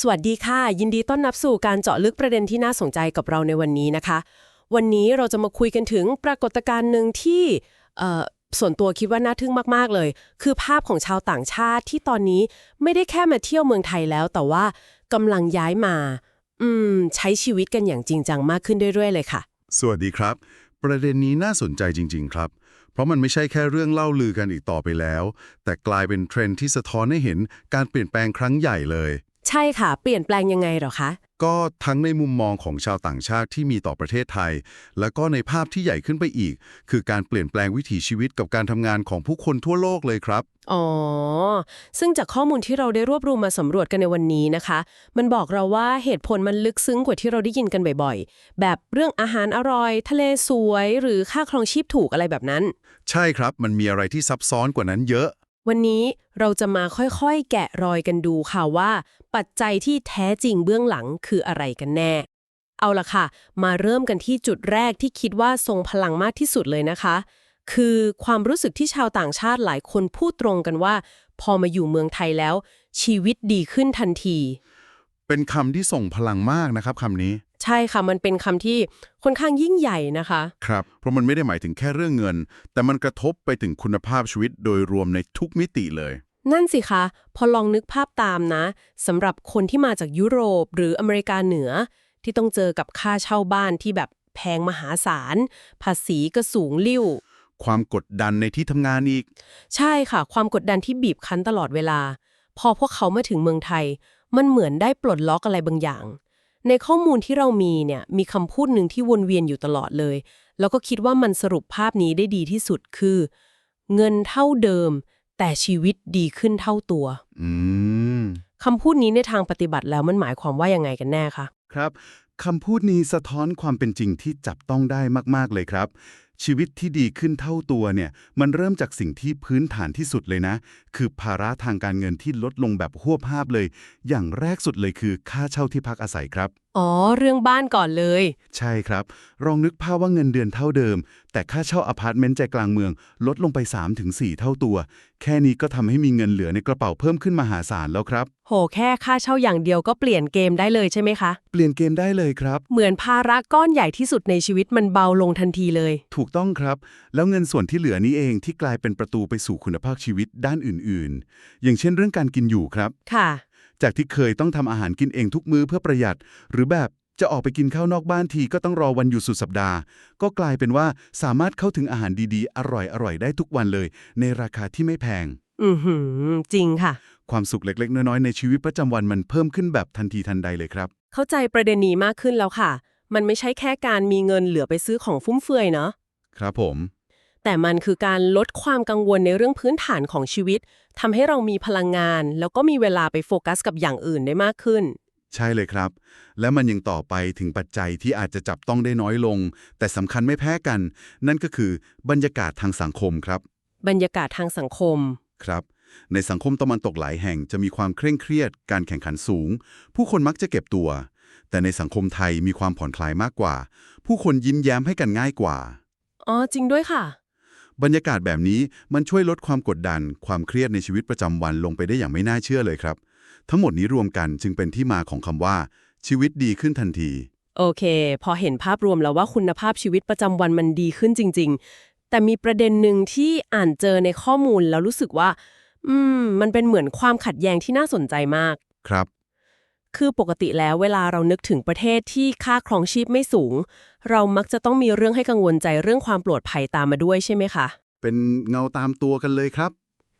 สวัสดีค่ะ ยินดีต้อนรับสู่การเจาะลึกประเด็นที่น่าสนใจกับเราในวันนี้นะคะ วันนี้เราจะมาคุยกันถึงปรากฏการณ์หนึ่งที่เอ่อส่วนตัวคิดว่าน่าทึ่งมาก ๆ เลย คือภาพของชาวต่างชาติที่ตอนนี้ไม่ได้แค่มาเที่ยวเมืองไทยแล้ว แต่ว่ากำลังย้ายมา อืม ใช้ชีวิตกันอย่างจริงจังมากขึ้นเรื่อย ๆ เลยค่ะ สวัสดีครับ ประเด็นนี้น่าสนใจจริง ๆ ครับ เพราะมันไม่ใช่แค่เรื่องเล่าลือกันอีกต่อไปแล้ว แต่กลายเป็นเทรนด์ที่สะท้อนให้เห็นการเปลี่ยนแปลงครั้งใหญ่เลย ใช่ค่ะ เปลี่ยนแปลงยังไงเหรอคะ ก็ทั้งในมุมมองของชาวต่างชาติที่มีต่อประเทศไทย แล้วก็ในภาพที่ใหญ่ขึ้นไปอีก คือการเปลี่ยนแปลงวิถีชีวิตกับการทำงานของผู้คนทั่วโลกเลยครับ อ๋อ ซึ่งจากข้อมูลที่เราได้รวบรวมมาสำรวจกันในวันนี้นะคะ มันบอกเราว่าเหตุผลมันลึกซึ้งกว่าที่เราได้ยินกันบ่อยๆ แบบเรื่องอาหารอร่อย ทะเลสวย หรือค่าครองชีพถูกอะไรแบบนั้น ใช่ครับ มันมีอะไรที่ซับซ้อนกว่านั้นเยอะ วันนี้เราจะมาค่อยๆ แกะรอยกันดูค่ะว่า ปัจจัยที่แท้จริงเบื้องหลังคืออะไรกันแน่ เอาล่ะค่ะ มาเริ่มกันที่จุดแรกที่คิดว่าทรงพลังมากที่สุดเลยนะคะ คือความรู้สึกที่ชาวต่างชาติหลายคนพูดตรงกันว่า พอมาอยู่เมืองไทยแล้ว ชีวิตดีขึ้นทันที เป็นคำที่ส่งพลังมากนะครับคำนี้ ใช่ค่ะ มันเป็นคำที่ค่อนข้างยิ่งใหญ่นะคะ ครับ เพราะมันไม่ได้หมายถึงแค่เรื่องเงิน แต่มันกระทบไปถึงคุณภาพชีวิตโดยรวมในทุกมิติเลย นั่นสิคะ พอลองนึกภาพตามนะสำหรับคนที่มาจากยุโรปหรืออเมริกาเหนือ ที่ต้องเจอกับค่าเช่าบ้านที่แบบแพงมหาศาล ภาษีก็สูงลิ่ว ความกดดันในที่ทำงานอีก ใช่ค่ะ ความกดดันที่บีบคั้นตลอดเวลา พอพวกเขามาถึงเมืองไทย มันเหมือนได้ปลดล็อกอะไรบางอย่าง ในข้อมูลที่เรามีเนี่ยมีคำพูดหนึ่งที่วนเวียนอยู่ตลอดเลย แล้วก็คิดว่ามันสรุปภาพนี้ได้ดีที่สุดคือ เงินเท่าเดิม แต่ชีวิตดีขึ้นเท่าตัวอืมคำพูดนี้ในทางปฏิบัติแล้วมันหมายความว่ายังไงกันแน่คะครับคำพูดนี้สะท้อนความเป็นจริงที่จับต้องได้มาก ๆ เลยครับ ชีวิตที่ดีขึ้นเท่าตัวเนี่ย มันเริ่มจากสิ่งที่พื้นฐานที่สุดเลยนะ คือภาระทางการเงินที่ลดลงแบบหวบภาพเลย อย่างแรกสุดเลยคือค่าเช่าที่พักอาศัยครับ อ๋อ เรื่องบ้านก่อนเลย ใช่ครับ ลองนึกภาพว่าเงินเดือนเท่าเดิม แต่ค่าเช่าอพาร์ตเมนต์ใจกลางเมือง ลดลงไป 3-4 เท่าตัว แค่นี้ก็ทำให้มีเงินเหลือในกระเป๋าเพิ่มขึ้นมหาศาลแล้วครับ โห แค่ค่าเช่าอย่างเดียวก็เปลี่ยนเกมได้เลยใช่ไหมคะ เปลี่ยนเกมได้เลยครับ เหมือนภาระก้อนใหญ่ที่สุดในชีวิตมันเบาลงทันทีเลย ถูกต้องครับ แล้วเงินส่วนที่เหลือนี้เองที่กลายเป็นประตูไปสู่คุณภาพชีวิตด้านอื่น ๆ อย่างเช่นเรื่องการกินอยู่ครับ ค่ะ จากที่เคยต้องทำอาหารกินเองทุกมื้อเพื่อประหยัด หรือแบบจะออกไปกินข้าวนอกบ้านทีก็ต้องรอวันหยุดสุดสัปดาห์ ก็กลายเป็นว่าสามารถเข้าถึงอาหารดีๆ อร่อยๆ ได้ทุกวันเลย ในราคาที่ไม่แพง อือหือ จริงค่ะ ความสุขเล็กๆ น้อยๆ ในชีวิตประจำวันมันเพิ่มขึ้นแบบทันทีทันใดเลยครับ เข้าใจประเด็นนี้มากขึ้นแล้วค่ะ มันไม่ใช่แค่การมีเงินเหลือไปซื้อของฟุ่มเฟือยเนาะ ครับผม แต่มันคือการลดความกังวลในเรื่องพื้นฐานของชีวิตทำให้เรามีพลังงาน แล้วก็มีเวลาไปโฟกัสกับอย่างอื่นได้มากขึ้น ใช่เลยครับ และมันยังต่อไปถึงปัจจัยที่อาจจะจับต้องได้น้อยลง แต่สำคัญไม่แพ้กัน นั่นก็คือบรรยากาศทางสังคมครับ บรรยากาศทางสังคมครับในสังคมตะวันตกหลายแห่งจะมีความเคร่งเครียด การแข่งขันสูง ผู้คนมักจะเก็บตัว แต่ในสังคมไทยมีความผ่อนคลายมากกว่า ผู้คนยิ้มแย้มให้กันง่ายกว่า อ๋อ จริงด้วยค่ะ บรรยากาศแบบนี้มันช่วยลดความกดดัน ความเครียดในชีวิตประจำวันลงไปได้อย่างไม่น่าเชื่อเลยครับ ทั้งหมดนี้รวมกันจึงเป็นที่มาของคำว่า ชีวิตดีขึ้นทันที โอเค พอเห็นภาพรวมแล้วว่าคุณภาพชีวิตประจำวันมันดีขึ้นจริง ๆ แต่มีประเด็นหนึ่งที่อ่านเจอในข้อมูลแล้วรู้สึกว่า อืม มันเป็นเหมือนความขัดแย้งที่น่าสนใจมาก ครับ คือปกติแล้วเวลาเรานึกถึงประเทศที่ค่าครองชีพไม่สูง เรามักจะต้องมีเรื่องให้กังวลใจเรื่องความปลอดภัยตามมาด้วยใช่ไหมคะ เป็นเงาตามตัวกันเลยครับ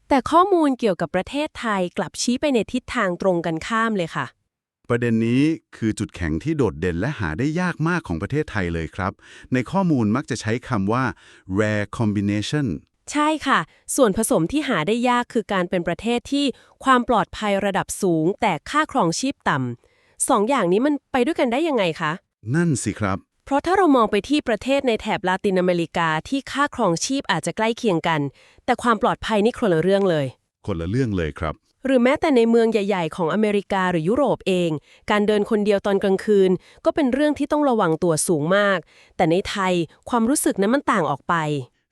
แต่ข้อมูลเกี่ยวกับประเทศไทยกลับชี้ไปในทิศทางตรงกันข้ามเลยค่ะ ประเด็นนี้คือจุดแข็งที่โดดเด่นและหาได้ยากมากของประเทศไทยเลยครับ ในข้อมูลมักจะใช้คำว่า rare combination ใช่ค่ะ ส่วนผสมที่หาได้ยากคือการเป็นประเทศที่ความปลอดภัยระดับสูง แต่ค่าครองชีพต่ำสองอย่างนี้มันไปด้วยกันได้ยังไงคะ นั่นสิครับ เพราะถ้าเรามองไปที่ประเทศในแถบลาตินอเมริกาที่ค่าครองชีพอาจจะใกล้เคียงกัน แต่ความปลอดภัยนี่คนละเรื่องเลย คนละเรื่องเลยครับ หรือแม้แต่ในเมืองใหญ่ ๆ ของอเมริกาหรือยุโรปเอง การเดินคนเดียวตอนกลางคืน ก็เป็นเรื่องที่ต้องระวังตัวสูงมาก แต่ในไทยความรู้สึกนั้นมันต่างออกไป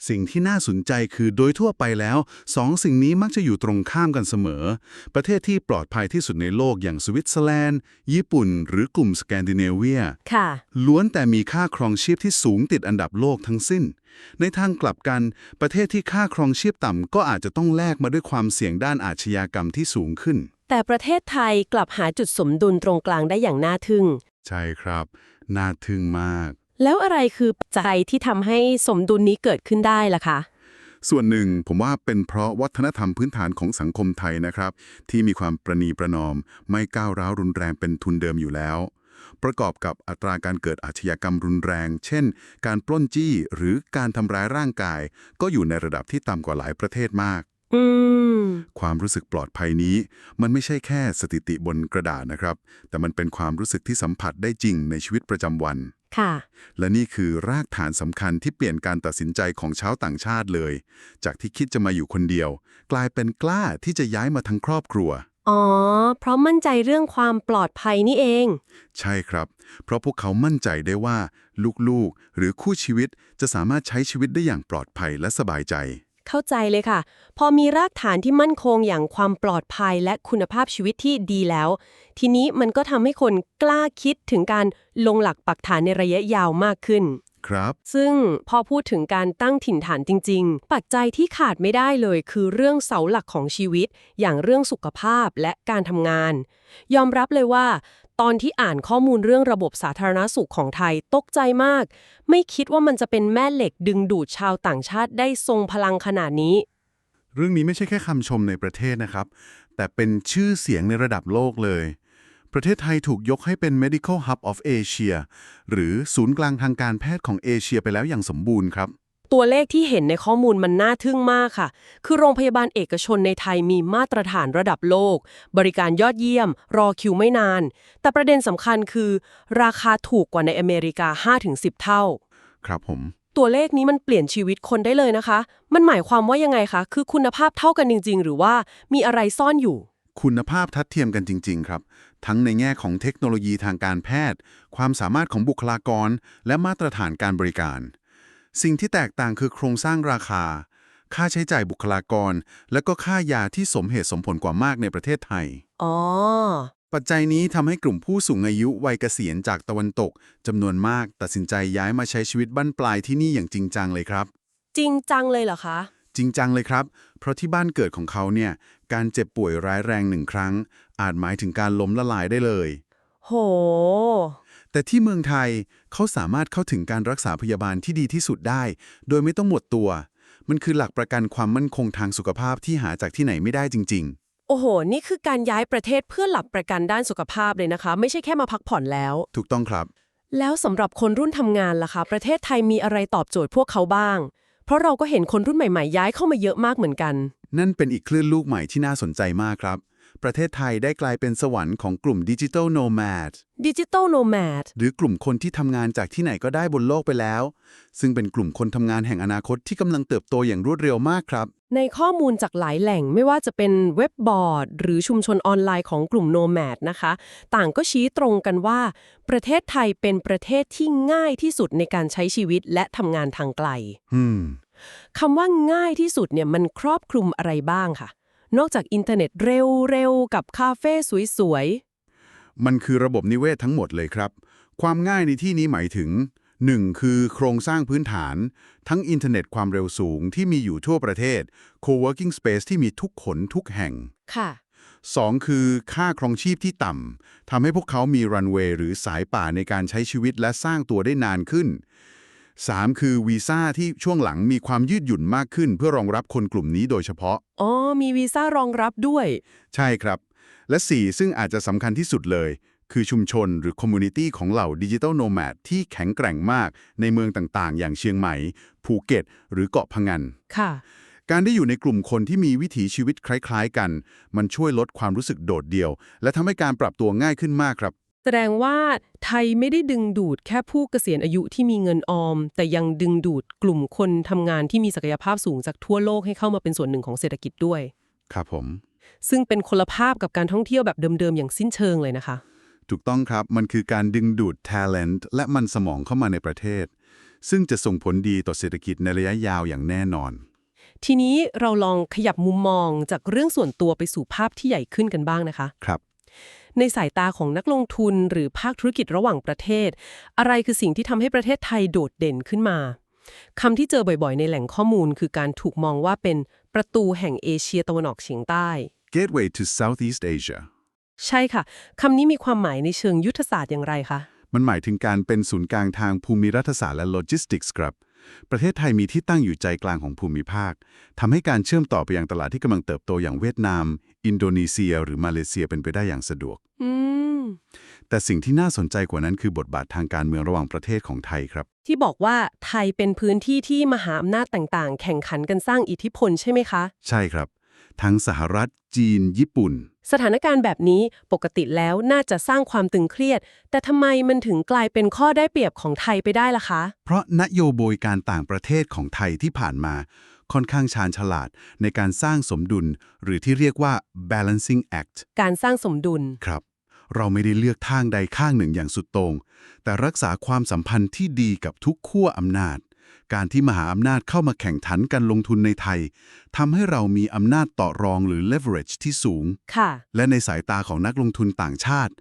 สิ่งที่น่าสนใจคือโดยทั่วไปแล้วสองสิ่งนี้มักจะอยู่ตรงข้ามกันเสมอ ประเทศที่ปลอดภัยที่สุดในโลกอย่างสวิตเซอร์แลนด์ ญี่ปุ่น หรือกลุ่มสแกนดิเนเวียค่ะ ล้วนแต่มีค่าครองชีพที่สูงติดอันดับโลกทั้งสิ้น ในทางกลับกัน ประเทศที่ค่าครองชีพต่ำก็อาจจะต้องแลกมาด้วยความเสี่ยงด้านอาชญากรรมที่สูงขึ้น แต่ประเทศไทยกลับหาจุดสมดุลตรงกลางได้อย่างน่าทึ่ง ใช่ครับ น่าทึ่งมาก แล้วอะไรคือปัจจัยที่ทำให้สมดุลนี้เกิดขึ้นได้ล่ะคะส่วนหนึ่งผมว่าเป็นเพราะวัฒนธรรมพื้นฐานของสังคมไทยนะครับ ที่มีความประนีประนอม ไม่ก้าวร้าวรุนแรงเป็นทุนเดิมอยู่แล้ว ประกอบกับอัตราการเกิดอาชญากรรมรุนแรง เช่น การปล้นจี้หรือการทำร้ายร่างกาย ก็อยู่ในระดับที่ต่ำกว่าหลายประเทศมากอืมความรู้สึกปลอดภัยนี้ มันไม่ใช่แค่สถิติบนกระดาษนะครับ แต่มันเป็นความรู้สึกที่สัมผัสได้จริงในชีวิตประจำวัน ค่ะ และนี่คือรากฐานสำคัญที่เปลี่ยนการตัดสินใจของชาวต่างชาติเลย จากที่คิดจะมาอยู่คนเดียว กลายเป็นกล้าที่จะย้ายมาทั้งครอบครัว อ๋อ เพราะมั่นใจเรื่องความปลอดภัยนี่เอง ใช่ครับ เพราะพวกเขามั่นใจได้ว่า ลูกๆ หรือคู่ชีวิตจะสามารถใช้ชีวิตได้อย่างปลอดภัยและสบายใจ เข้าใจเลยค่ะ พอมีรากฐานที่มั่นคงอย่างความปลอดภัยและคุณภาพชีวิตที่ดีแล้ว ทีนี้มันก็ทำให้คนกล้าคิดถึงการลงหลักปักฐานในระยะยาวมากขึ้น ครับ ซึ่งพอพูดถึงการตั้งถิ่นฐานจริง ๆ ปัจจัยที่ขาดไม่ได้เลย คือเรื่องเสาหลักของชีวิต อย่างเรื่องสุขภาพและการทำงาน ยอมรับเลยว่า ตอนที่อ่านข้อมูลเรื่องระบบสาธารณสุขของไทยตกใจมาก ไม่คิดว่ามันจะเป็นแม่เหล็กดึงดูดชาวต่างชาติได้ทรงพลังขนาดนี้ เรื่องนี้ไม่ใช่แค่คำชมในประเทศนะครับ แต่เป็นชื่อเสียงในระดับโลกเลย ประเทศไทยถูกยกให้เป็น medical hub of Asia หรือศูนย์กลางทางการแพทย์ของเอเชียไปแล้วอย่างสมบูรณ์ครับ ตัวเลขที่เห็นในข้อมูลมันน่าทึ่งมากค่ะ คือโรงพยาบาลเอกชนในไทยมีมาตรฐานระดับโลก บริการยอดเยี่ยม รอคิวไม่นาน แต่ประเด็นสำคัญคือ ราคาถูกกว่าในอเมริกา 5-10 เท่า ครับผมตัวเลขนี้มันเปลี่ยนชีวิตคนได้เลยนะคะ มันหมายความว่ายังไงคะ คือคุณภาพเท่ากันจริง ๆ หรือว่ามีอะไรซ่อนอยู่ คุณภาพทัดเทียมกันจริง ๆ ครับ ทั้งในแง่ของเทคโนโลยีทางการแพทย์ ความสามารถของบุคลากร และมาตรฐานการบริการ สิ่งที่แตกต่างคือโครงสร้างราคา ค่าใช้จ่ายบุคลากร และก็ค่ายาที่สมเหตุสมผลกว่ามากในประเทศไทย อ๋อ ปัจจัยนี้ทำให้กลุ่มผู้สูงอายุวัยเกษียณจากตะวันตกจำนวนมากตัดสินใจย้ายมาใช้ชีวิตบั้นปลายที่นี่อย่างจริงจังเลยครับ จริงจังเลยเหรอคะ จริงจังเลยครับ เพราะที่บ้านเกิดของเขาเนี่ยการเจ็บป่วยร้ายแรงหนึ่งครั้ง อาจหมายถึงการล้มละลายได้เลย โห แต่ที่เมืองไทยเขาสามารถเข้าถึงการรักษาพยาบาลที่ดีที่สุดได้ โดยไม่ต้องหมดตัว มันคือหลักประกันความมั่นคงทางสุขภาพที่หาจากที่ไหนไม่ได้จริง โอ้โห นี่คือการย้ายประเทศเพื่อหลับประกันด้านสุขภาพเลยนะคะ ไม่ใช่แค่มาพักผ่อนแล้ว ๆ ถูกต้องครับ แล้วสำหรับคนรุ่นทำงานล่ะคะ ประเทศไทยมีอะไรตอบโจทย์พวกเขาบ้างเพ ราะเราก็เห็นคนรุ่นใหม่ๆ ย้ายเข้ามาเยอะมากเหมือนกัน นั่นเป็นอีกคลื่นลูกใหม่ที่น่าสนใจมากครับ ประเทศไทยได้กลายเป็นสวรรค์ของกลุ่มดิจิทัลโนแมดดิจิตอลโนแมดหรือกลุ่มคนที่ทำงานจากที่ไหนก็ได้บนโลกไปแล้ว ซึ่งเป็นกลุ่มคนทำงานแห่งอนาคตที่กำลังเติบโตอย่างรวดเร็วมากครับ ในข้อมูลจากหลายแหล่งไม่ว่าจะเป็นเว็บบอร์ด หรือชุมชนออนไลน์ของกลุ่มโนแมดนะคะ ต่างก็ชี้ตรงกันว่า ประเทศไทยเป็นประเทศที่ง่ายที่สุดในการใช้ชีวิตและทำงานทางไกล อืม คำว่าง่ายที่สุดเนี่ยมันครอบคลุมอะไรบ้างค่ะ นอกจากอินเทอร์เน็ตเร็วๆ กับคาเฟ่สวยๆ มันคือระบบนิเวศทั้งหมดเลยครับ ความง่ายในที่นี้หมายถึง 1. คือโครงสร้างพื้นฐาน ทั้งอินเทอร์เน็ตความเร็วสูงที่มีอยู่ทั่วประเทศ co-working space ที่มีทุกขนทุกแห่งค่ะ 2. คือค่าครองชีพที่ต่ำทำให้พวกเขามีรันเวย์หรือสายป่าในการใช้ชีวิตและสร้างตัวได้นานขึ้น 3. คือวีซ่าที่ช่วงหลังมีความยืดหยุ่นมากขึ้น เพื่อรองรับคนกลุ่มนี้โดยเฉพาะ อ๋อ มีวีซ่ารองรับด้วย ใช่ครับ และ 4 ซึ่งอาจจะสำคัญที่สุดเลย คือชุมชนหรือคอมมูนิตี้ของเหล่าดิจิ t a ลโนแมดที่แข็งแกร่งมากในเมืองต่างๆ อย่างเชียงใหม่ ภูเก็ต หรือเกาะพะงัน ค่ะการได้อยู่ในกลุ่มคนที่มีวิถีชีวิตคล้าย ๆ กัน มันช่วยลดความรู้สึกโดดเดี่ยว และทำให้การปรับตัวง่ายขึ้นมากครับ แสดงว่าไทยไม่ได้ดึงดูดแค่ผู้เกษียณอายุที่มีเงินออม แต่ยังดึงดูดกลุ่มคนทำงานที่มีศักยภาพสูงจากทั่วโลกให้เข้ามาเป็นส่วนหนึ่งของเศรษฐกิจด้วย ครับผม ซึ่งเป็นคนละภาพกับการท่องเที่ยวแบบเดิมๆ อย่างสิ้นเชิงเลยนะคะ ถูกต้องครับมันคือการดึงดูด talent และมันสมองเข้ามาในประเทศ ซึ่งจะส่งผลดีต่อเศรษฐกิจในระยะยาวอย่างแน่นอน ทีนี้เราลองขยับมุมมองจากเรื่องส่วนตัวไปสู่ภาพที่ใหญ่ขึ้นกันบ้างนะคะ ครับ ในสายตาของนักลงทุนหรือภาคธุรกิจระหว่างประเทศ อะไรคือสิ่งที่ทำให้ประเทศไทยโดดเด่นขึ้นมาคำที่เจอบ่อยๆ ในแหล่งข้อมูลคือการถูกมองว่าเป็นประตูแห่งเอเชียตะวันออกเฉียงใต้ Gateway to Southeast Asia ใช่ค่ะ คำนี้มีความหมายในเชิงยุทธศาสตร์อย่างไรคะ มันหมายถึงการเป็นศูนย์กลางทางภูมิรัฐศาสตร์และโลจิสติกส์ครับ ประเทศไทยมีที่ตั้งอยู่ใจกลางของภูมิภาคทำให้การเชื่อมต่อไปยังตลาดที่กำลังเติบโตอย่างเวียดนาม อินโดนีเซีย หรือมาเลเซียเป็นไปได้อย่างสะดวกอืมแต่สิ่งที่น่าสนใจกว่านั้นคือบทบาททางการเมืองระหว่างประเทศของไทยครับ ที่บอกว่าไทยเป็นพื้นที่ที่มหาอำนาจต่าง ๆ แข่งขันกันสร้างอิทธิพลใช่ไหมคะ ใช่ครับ ทั้งสหรัฐ จีน ญี่ปุ่น สถานการณ์แบบนี้ปกติแล้วน่าจะสร้างความตึงเครียด แต่ทำไมมันถึงกลายเป็นข้อได้เปรียบของไทยไปได้ล่ะคะ เพราะนโยบายการต่างประเทศของไทยที่ผ่านมา ค่อนข้างชาญฉลาดในการสร้างสมดุล หรือที่เรียกว่า balancing act การสร้างสมดุลครับ เราไม่ได้เลือกทางใดข้างหนึ่งอย่างสุดโตง่งแต่รักษาความสัมพันธ์ที่ดีกับทุกขั้วอำนาจ การที่มหาอำนาจเข้ามาแข่งขันกันลงทุนในไทยทำให้เรามีอำนาจต่อรองหรือ leverage ที่สูง ค่ะ และในสายตาของนักลงทุนต่างชาติ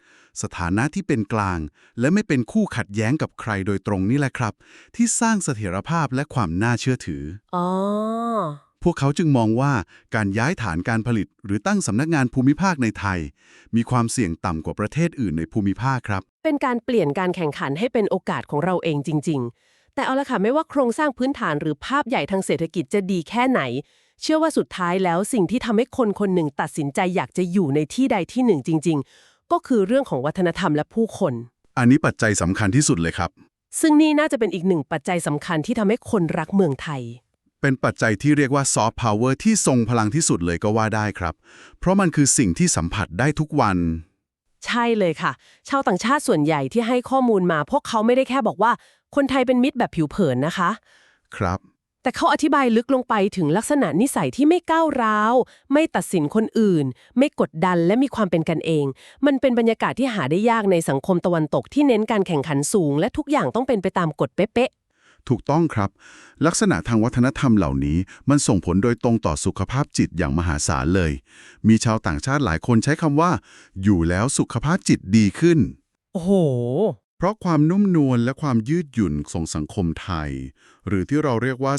สถานะที่เป็นกลาง และไม่เป็นคู่ขัดแย้งกับใครโดยตรงนี่แหละครับ ที่สร้างเสถียรภาพและความน่าเชื่อถือ อ๋อ พวกเขาจึงมองว่าการย้ายฐานการผลิต หรือตั้งสำนักงานภูมิภาคในไทย มีความเสี่ยงต่ำกว่าประเทศอื่นในภูมิภาคครับ เป็นการเปลี่ยนการแข่งขันให้เป็นโอกาสของเราเองจริง ๆ แต่เอาละค่ะไม่ว่าโครงสร้างพื้นฐานหรือภาพใหญ่ทางเศรษฐกิจจะดีแค่ไหน เชื่อว่าสุดท้ายแล้วสิ่งที่ทำให้คนคนหนึ่งตัดสินใจอยากจะอยู่ในที่ใดที่หนึ่งจริง ๆ ก็คือเรื่องของวัฒนธรรมและผู้คน อันนี้ปัจจัยสำคัญที่สุดเลยครับ ซึ่งนี่น่าจะเป็นอีกหนึ่งปัจจัยสำคัญที่ทำให้คนรักเมืองไทย เป็นปัจจัยที่เรียกว่าซอฟต์พาวเวอร์ที่ทรงพลังที่สุดเลยก็ว่าได้ครับ เพราะมันคือสิ่งที่สัมผัสได้ทุกวันใช่เลยค่ะ ชาวต่างชาติส่วนใหญ่ที่ให้ข้อมูลมา พวกเขาไม่ได้แค่บอกว่า คนไทยเป็นมิตรแบบผิวเผินนะคะ ครับ แต่เขาอธิบายลึกลงไปถึงลักษณะนิสัยที่ไม่ก้าวร้าว ไม่ตัดสินคนอื่น ไม่กดดันและมีความเป็นกันเอง มันเป็นบรรยากาศที่หาได้ยากในสังคมตะวันตกที่เน้นการแข่งขันสูง และทุกอย่างต้องเป็นไปตามกฎเป๊ะถูกต้องครับ ลักษณะทางวัฒนธรรมเหล่านี้ มันส่งผลโดยตรงต่อสุขภาพจิตอย่างมหาศาลเลย มีชาวต่างชาติหลายคนใช้คำว่า อยู่แล้วสุขภาพจิตดีขึ้นๆโอ้โห เพราะความนุ่มนวลและความยืดหยุ่นของสังคมไทย หรือที่เราเรียกว่า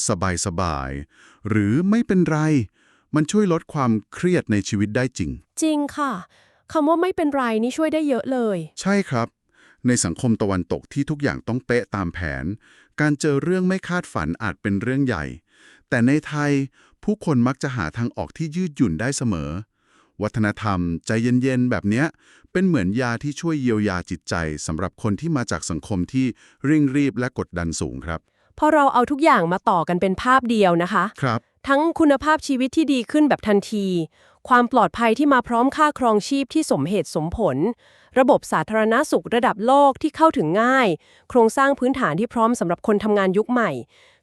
สบายๆหรือไม่เป็นไร มันช่วยลดความเครียดในชีวิตได้จริง จริงค่ะคำว่าไม่เป็นไรนี่ช่วยได้เยอะเลย ใช่ครับ ในสังคมตะวันตกที่ทุกอย่างต้องเป๊ะตามแผน การเจอเรื่องไม่คาดฝันอาจเป็นเรื่องใหญ่ แต่ในไทยผู้คนมักจะหาทางออกที่ยืดหยุ่นได้เสมอ วัฒนธรรม ใจเย็นๆ แบบเนี้ย เป็นเหมือนยาที่ช่วยเยียวยาจิตใจสำหรับคนที่มาจากสังคมที่เร่งรีบและกดดันสูงครับ พอเราเอาทุกอย่างมาต่อกันเป็นภาพเดียวนะคะ ครับ ทั้งคุณภาพชีวิตที่ดีขึ้นแบบทันที ความปลอดภัยที่มาพร้อมค่าครองชีพที่สมเหตุสมผล ระบบสาธารณาสุขระดับโลกที่เข้าถึงง่าย โครงสร้างพื้นฐานที่พร้อมสำหรับคนทำงานยุคใหม่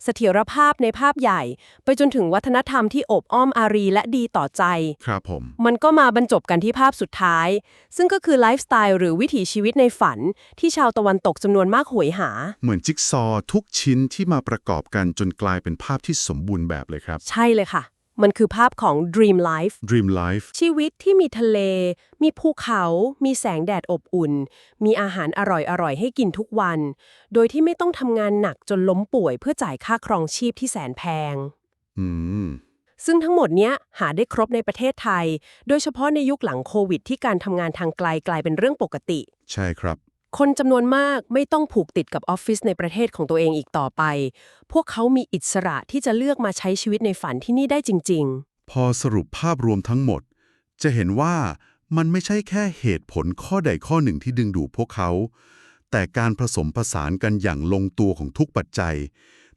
เสถียรภาพในภาพใหญ่ ไปจนถึงวัฒนธรรมที่อบอ้อมอารีและดีต่อใจ ครับผม มันก็มาบรรจบกันที่ภาพสุดท้าย ซึ่งก็คือไลฟ์สไตล์หรือวิถีชีวิตในฝัน ที่ชาวตะวันตกจำนวนมากโหยหา เหมือนจิ๊กซอว์ทุกชิ้นที่มาประกอบกันจนกลายเป็นภาพที่สมบูรณ์แบบเลยครับ ใช่เลยค่ะ มันคือภาพของ Dream Life Dream Life ชีวิตที่มีทะเล มีภูเขา มีแสงแดดอบอุ่น มีอาหารอร่อยๆ ให้กินทุกวัน โดยที่ไม่ต้องทำงานหนักจนล้มป่วยเพื่อจ่ายค่าครองชีพที่แสนแพง อืม ซึ่งทั้งหมดเนี้ยหาได้ครบในประเทศไทย โดยเฉพาะในยุคหลังโควิดที่การทำงานทางไกลกลายเป็นเรื่องปกติ ใช่ครับ คนจำนวนมากไม่ต้องผูกติดกับออฟฟิศในประเทศของตัวเองอีกต่อไป พวกเขามีอิสระที่จะเลือกมาใช้ชีวิตในฝันที่นี่ได้จริง พอสรุปภาพรวมทั้งหมด จะเห็นว่ามันไม่ใช่แค่เหตุผลข้อใดข้อหนึ่งที่ดึงดูดพวกเขา แต่การผสมผสานกันอย่างลงตัวของทุกปัจจัย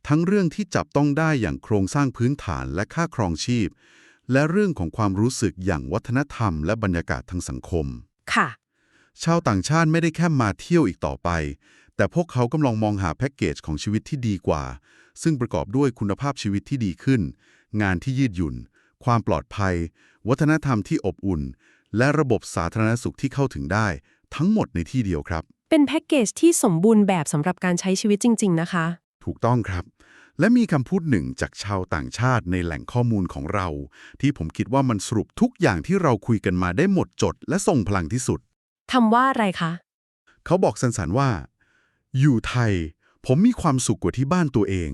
ทั้งเรื่องที่จับต้องได้อย่างโครงสร้างพื้นฐานและค่าครองชีพ และเรื่องของความรู้สึกอย่างวัฒนธรรมและบรรยากาศทางสังคม ๆ ค่ะ ชาวต่างชาติไม่ได้แค่มาเที่ยวอีกต่อไป แต่พวกเขากำลังมองหาแพ็กเกจของชีวิตที่ดีกว่า ซึ่งประกอบด้วยคุณภาพชีวิตที่ดีขึ้น งานที่ยืดหยุ่น ความปลอดภัย วัฒนธรรมที่อบอุ่น และระบบสาธารณสุขที่เข้าถึงได้ ทั้งหมดในที่เดียวครับ เป็นแพ็กเกจที่สมบูรณ์แบบสำหรับการใช้ชีวิตจริง ๆ นะคะ ถูกต้องครับและมีคำพูดหนึ่งจากชาวต่างชาติในแหล่งข้อมูลของเรา ที่ผมคิดว่ามันสรุปทุกอย่างที่เราคุยกันมาได้หมดจด และทรงพลังที่สุด คำว่าอะไรคะ เขาบอกสั้นๆว่า อยู่ไทย ผมมีความสุขกว่าที่บ้านตัวเอง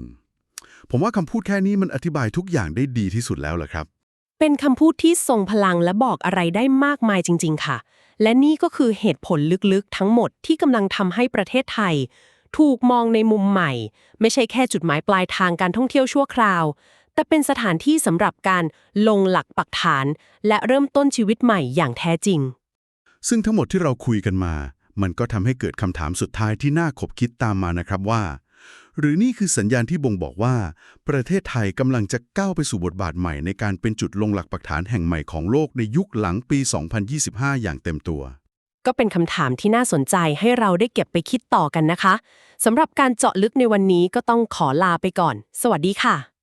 ผมว่าคำพูดแค่นี้มันอธิบายทุกอย่างได้ดีที่สุดแล้วล่ะครับ เป็นคำพูดที่ทรงพลังและบอกอะไรได้มากมายจริง ๆ ค่ะ และนี่ก็คือเหตุผลลึกๆ ทั้งหมดที่กำลังทำให้ประเทศไทย ถูกมองในมุมใหม่ ไม่ใช่แค่จุดหมายปลายทางการท่องเที่ยวชั่วคราว แต่เป็นสถานที่สำหรับการลงหลักปักฐาน และเริ่มต้นชีวิตใหม่อย่างแท้จริง ซึ่งทั้งหมดที่เราคุยกันมา มันก็ทำให้เกิดคำถามสุดท้ายที่น่าขบคิดตามมานะครับว่า หรือนี่คือสัญญาณที่บ่งบอกว่า ประเทศไทยกำลังจะก้าวไปสู่บทบาทใหม่ในการเป็นจุดลงหลักปักฐานแห่งใหม่ของโลกในยุคหลังปี 2025 อย่างเต็มตัว ก็เป็นคำถามที่น่าสนใจให้เราได้เก็บไปคิดต่อกันนะคะสำหรับการเจาะลึกในวันนี้ก็ต้องขอลาไปก่อน สวัสดีค่ะ